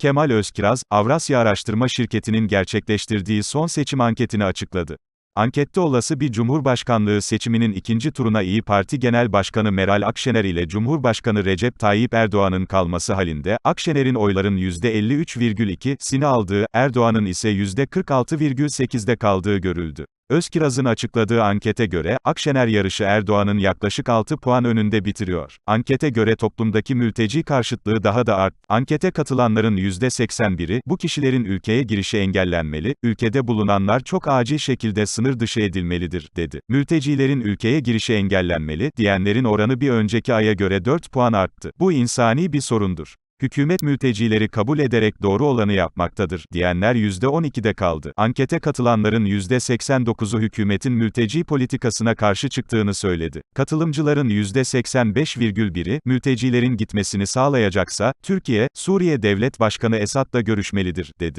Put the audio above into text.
Kemal Özkiraz, Avrasya Araştırma Şirketi'nin gerçekleştirdiği son seçim anketini açıkladı. Ankette olası bir Cumhurbaşkanlığı seçiminin ikinci turuna İyi Parti Genel Başkanı Meral Akşener ile Cumhurbaşkanı Recep Tayyip Erdoğan'ın kalması halinde, Akşener'in oyların %53,2'sini aldığı, Erdoğan'ın ise %46,8'de kaldığı görüldü. Özkiraz'ın açıkladığı ankete göre, Akşener yarışı Erdoğan'ın yaklaşık 6 puan önünde bitiriyor. Ankete göre toplumdaki mülteci karşıtlığı daha da art. Ankete katılanların %81'i, bu kişilerin ülkeye girişi engellenmeli, ülkede bulunanlar çok acil şekilde sınır dışı edilmelidir, dedi. Mültecilerin ülkeye girişi engellenmeli, diyenlerin oranı bir önceki aya göre 4 puan arttı. Bu insani bir sorundur. Hükümet mültecileri kabul ederek doğru olanı yapmaktadır, diyenler %12'de kaldı. Ankete katılanların %89'u hükümetin mülteci politikasına karşı çıktığını söyledi. Katılımcıların %85,1'i, mültecilerin gitmesini sağlayacaksa, Türkiye, Suriye Devlet Başkanı Esad'la görüşmelidir, dedi.